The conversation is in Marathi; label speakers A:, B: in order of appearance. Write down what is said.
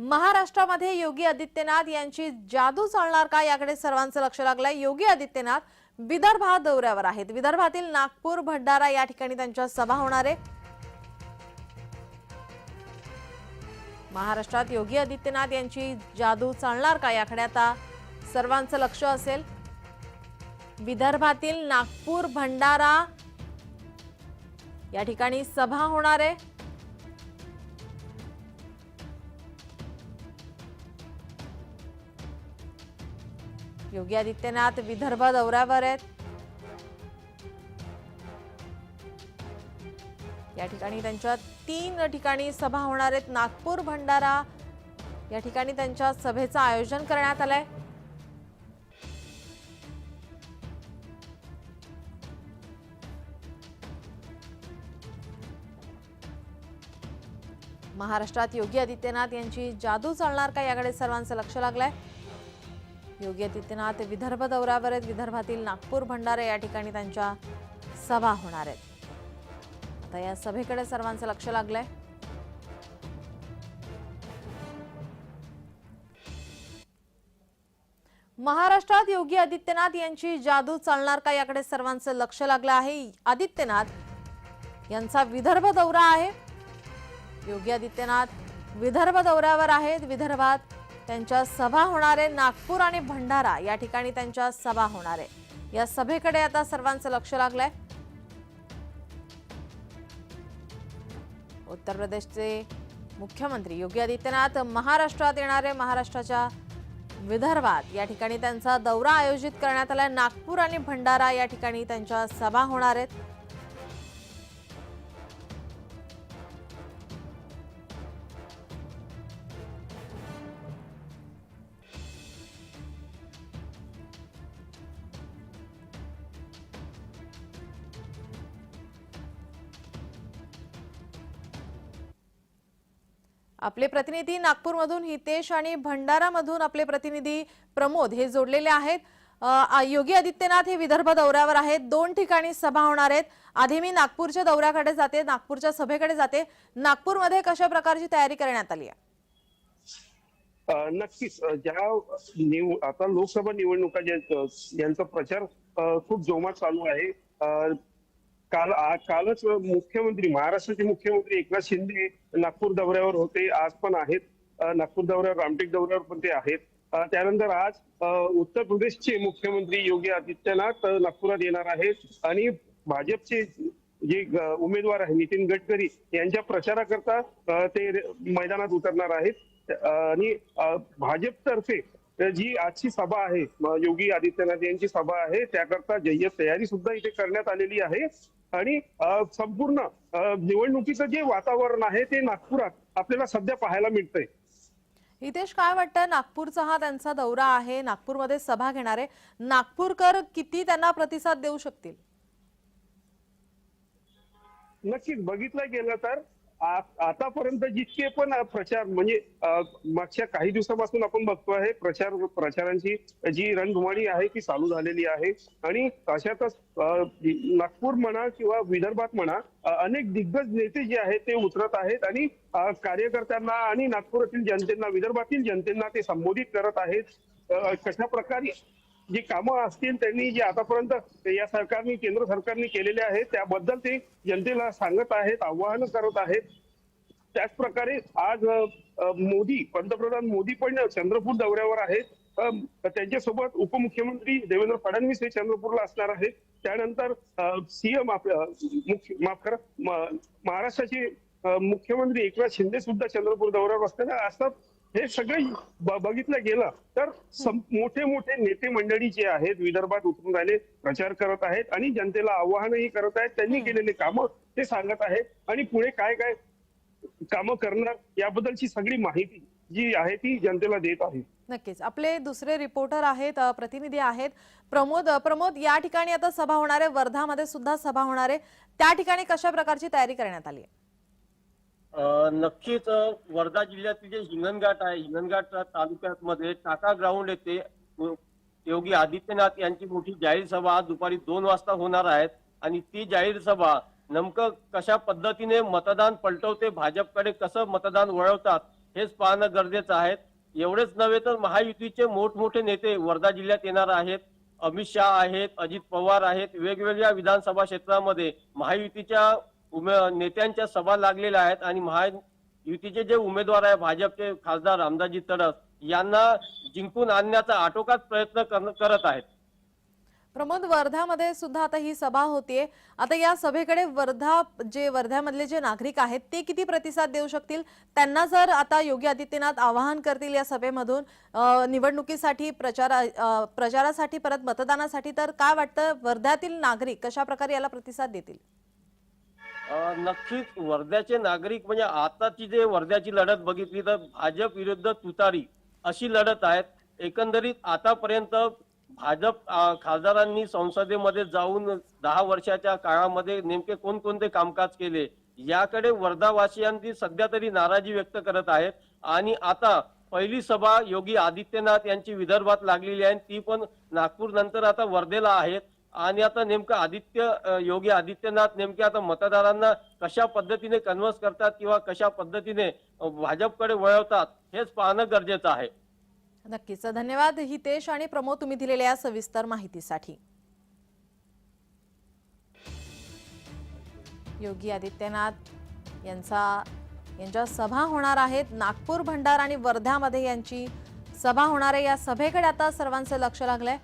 A: महाराष्ट्रामध्ये योगी आदित्यनाथ यांची जादू चालणार का याकडे सर्वांचं लक्ष लागलंय. योगी आदित्यनाथ विदर्भा दौऱ्यावर आहेत. विदर्भातील नागपूर भंडारा या ठिकाणी त्यांच्या सभा होणार आहे महाराष्ट्रात योगी आदित्यनाथ यांची जादू चालणार का याकडे आता सर्वांचं लक्ष असेल. विदर्भातील नागपूर भंडारा या ठिकाणी सभा होणार आहे. योगी आदित्यनाथ विदर्भ दौऱ्यावर आहेत. या ठिकाणी त्यांच्या तीन ठिकाणी सभा होणार आहेत. नागपूर भंडारा या ठिकाणी त्यांच्या सभेचं आयोजन करण्यात आलंय. महाराष्ट्रात योगी आदित्यनाथ यांची जादू चालणार का याकडे सर्वांचं लक्ष लागलंय. योगी आदित्यनाथ विदर्भ दौऱ्यावर आहेत. विदर्भातील नागपूर भंडारा या ठिकाणी त्यांच्या सभा होणार आहेत. आता या सभेकडे सर्वांचं लक्ष लागलंय. महाराष्ट्रात योगी आदित्यनाथ यांची जादू चालणार का? याकडे सर्वांचं लक्ष लागलं आहे. आदित्यनाथ यांचा विदर्भ दौरा आहे. योगी आदित्यनाथ विदर्भ दौऱ्यावर आहेत. विदर्भात त्यांच्या सभा होणार आहे नागपूर आणि भंडारा या ठिकाणी त्यांच्या सभा होणार. आहे या सभेकडे आता सर्वांचं लक्ष लागलंय. उत्तर प्रदेशचे मुख्यमंत्री योगी आदित्यनाथ महाराष्ट्रात येणार आहे महाराष्ट्राच्या विदर्भात या ठिकाणी त्यांचा दौरा आयोजित करण्यात आलाय. नागपूर आणि भंडारा या ठिकाणी त्यांच्या सभा होणार आहेत. आपले प्रतिनिधी नागपूरमधून हितेश आणि भंडारामधून आपले प्रतिनिधी प्रमोद हे जोडलेले आहेत. योगी आदित्यनाथ हे विदर्भ दौऱ्यावर आहेत. दोन ठिकाणी सभा होणार आहेत. आधी मी नागपूरच्या दौऱ्याकडे जाते नागपूरच्या सभेकडे जाते. नागपूरमध्ये कशा प्रकारची तयारी करण्यात आली आहे?
B: नक्कीच. ज्या निव आता लोकसभा निवडणुका ज्या यांचा प्रचार खूप जोमात चालू आहे. काल कालच मुख्यमंत्री महाराष्ट्राचे मुख्यमंत्री एकनाथ शिंदे नागपूर दौऱ्यावर होते आज पण आहेत. नागपूर दौऱ्यावर रामटेक दौऱ्यावर पण ते आहेत. त्यानंतर आज उत्तर प्रदेशचे मुख्यमंत्री योगी आदित्यनाथ नागपुरात येणार आहेत. आणि भाजपचे जे उमेदवार आहे नितीन गडकरी यांच्या प्रचाराकरता ते मैदानात उतरणार आहेत. आणि भाजपतर्फे जी आजची सभा आहे योगी आदित्यनाथ यांची सभा आहे त्याकरता जय्यत तयारी सुद्धा इथे करण्यात आलेली आहे. आणि संपूर्ण निवडणुकीचं जे वातावरण आहे ते नागपुरात आपल्याला सध्या पाहायला मिळतंय.
A: हितेश काय वाटतं? नागपूरचा हा त्यांचा दौरा आहे. नागपूरमध्ये सभा घेणार नागपूरकर किती त्यांना प्रतिसाद देऊ शकतील?
B: नक्कीच बघितलं गेलं तर आतापर्यंत जितके पण प्रचार म्हणजे मागच्या काही दिवसापासून आपण बघतो आहे प्रचार प्रचारांची जी रणधुमाळी आहे ती चालू झालेली आहे. आणि अशातच नागपूर म्हणा किंवा विदर्भात म्हणा अनेक दिग्गज नेते जे आहेत ते उतरत आहेत आणि कार्यकर्त्यांना आणि नागपुरातील जनतेना विदर्भातील जनतेना ते संबोधित करत आहेत. कशा प्रकारे जी कामं असतील त्यांनी जी आतापर्यंत या सरकारने केंद्र सरकारने केलेले आहेत त्याबद्दल ते जनतेला सांगत आहेत आवाहन करत आहेत. त्याच प्रकारे आज मोदी पंतप्रधान मोदी पण चंद्रपूर दौऱ्यावर आहेत. त्यांच्यासोबत उपमुख्यमंत्री देवेंद्र फडणवीस हे चंद्रपूरला असणार आहेत. त्यानंतर सीएम माफ करा महाराष्ट्राचे मुख्यमंत्री एकनाथ शिंदे सुद्धा चंद्रपूर दौऱ्यावर असताना असतात. हे सगळे बघितलं गेलं तर मोठे मोठे नेते मंडळी जे आहेत विदर्भात उतरून राहिले प्रचार करत आहेत आणि जनतेला आवाहनही करत आहेत त्यांनी केलेले कामं ते सांगत आहेत. आणि पुढे काय काय कामं करणार याबद्दलची सगळी माहिती जी आहे ती जनतेला देत आहे.
A: नक्कीच. आपले दुसरे रिपोर्टर आहेत प्रतिनिधी आहेत प्रमोद प्रमोद या ठिकाणी आता सभा होणार आहे वर्धामध्ये सुद्धा सभा होणार आहे. त्या ठिकाणी कशा प्रकारची तयारी करण्यात आली आहे?
C: नक्कीच वर्धा जिल्ह्यातील जे हिंगणघाट आहे हिंगणघाट तालुक्यात मध्ये टाटा ग्राउंड येथे योगी आदित्यनाथ यांची मोठी जाहीर सभा आज दुपारी दोन वाजता होणार आहेत आणि ती जाहीर सभा नेमकं कशा पद्धतीने मतदान पलटवते भाजपकडे कसं मतदान वळवतात हेच पाहणं गरजेचं आहे. एवढेच नव्हे तर महायुतीचे मोठमोठे नेते वर्धा जिल्ह्यात येणार आहेत. अमित शहा आहेत अजित पवार आहेत. वेगवेगळ्या विधानसभा क्षेत्रामध्ये महायुतीच्या नेत्यांच्या सभा लागलेल्या आहेत आणि महायुतीचे जे उमेदवार आहे भाजपचे खासदार रामदासजी तडस यांना जिंकून आणण्याचा आटोकाच प्रयत्न करत आहेत.
A: प्रमोद वर्ध्यामध्ये सुद्धा आता ही सभा होतीये. आता या सभेकडे वर्धा जे वर्ध्यामधले जे नागरिक आहेत ते किती प्रतिसाद देऊ शकतील? त्यांना जर आता योगी आदित्यनाथ आवाहन करतील या सभेमधून निवडणुकीसाठी प्रचार प्रचारासाठी परत मतदानासाठी तर काय वाटतं? वर्ध्यातील नागरिक कशा प्रकारे याला प्रतिसाद देतील?
C: नक्कीच वर्ध्याचे नागरिक म्हणजे आताची जे वर्ध्याची लढत बघितली तर भाजप विरुद्ध तुतारी अशी लढत आहेत. एकंदरीत आतापर्यंत भाजप खासदारांनी संसदेमध्ये जाऊन दहा वर्षाच्या काळामध्ये नेमके कोणकोणते कामकाज केले याकडे वर्धावासियांची सध्या तरी नाराजी व्यक्त करत आहेत. आणि आता पहिली सभा योगी आदित्यनाथ यांची विदर्भात लागलेली आहे ती पण नागपूर नंतर आता वर्धेला आहेत. आणि आता नेमकं आदित्य योगी आदित्यनाथ नेमके आता मतदारांना कशा पद्धतीने कन्व्हर्स करतात किंवा कशा पद्धतीने भाजपकडे वळवतात हेच पाहणं गरजेचं आहे.
A: नक्कीच. धन्यवाद हितेश आणि प्रमोद तुम्ही दिलेल्या या सविस्तर माहितीसाठी. योगी आदित्यनाथ यांचा यांच्या सभा होणार आहेत. नागपूर भंडार आणि वर्ध्यामध्ये यांची सभा होणार आहे. या सभेकडे आता सर्वांचं लक्ष लागलंय.